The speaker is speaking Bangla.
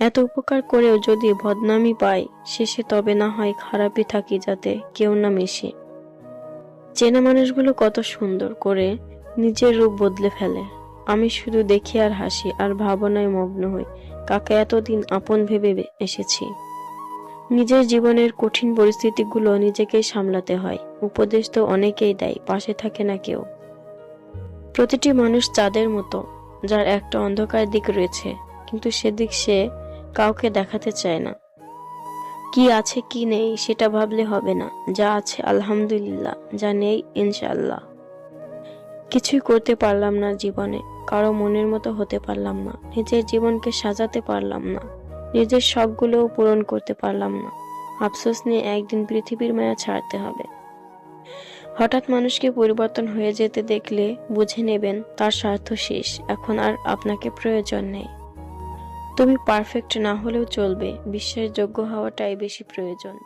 এত উপকার করেও যদি বদনামি পাই শেষে তবে না হয় খারাপই থাকি যাতে কেউ না মিশে। চেনা মানুষগুলো কত সুন্দর করে নিজের রূপ বদলে ফেলে। আমি শুধু দেখি আর হাসি, আর ভাবনায় মগ্ন হই। কাকে এতদিন আপন ভেবে এসেছি। নিজের জীবনের কঠিন পরিস্থিতিগুলো নিজেকেই সামলাতে হয়। উপদেশ তো অনেকেই দেয়, পাশে থাকে না কেউ। প্রতিটি মানুষ চাঁদের মতো, যার একটা অন্ধকার দিক রয়েছে, কিন্তু সেদিক সে কাউকে দেখাতে চায় না। কি আছে, কি নেই, সেটা ভাবলে হবে না। যা আছে, আলহামদুলিল্লাহ, যা নেই ইনশাল্লাহ কিছুই করতে পারলাম না জীবনে। কারও মনের মতো হতে পারলাম না। নিজের জীবনকে সাজাতে পারলাম না। নিজের শখগুলোও পূরণ করতে পারলাম না। আফসোস নিয়ে একদিন পৃথিবীর মায়া ছাড়তে হবে। হঠাৎ মানুষকে পরিবর্তন হয়ে যেতে দেখলে বুঝে নেবেন, তার স্বার্থ শেষ। এখন আর আপনাকে প্রয়োজন নেই। তুমি পারফেক্ট না হলেও চলবে। বিশ্বাসযোগ্য হওয়াটাই বেশি প্রয়োজন।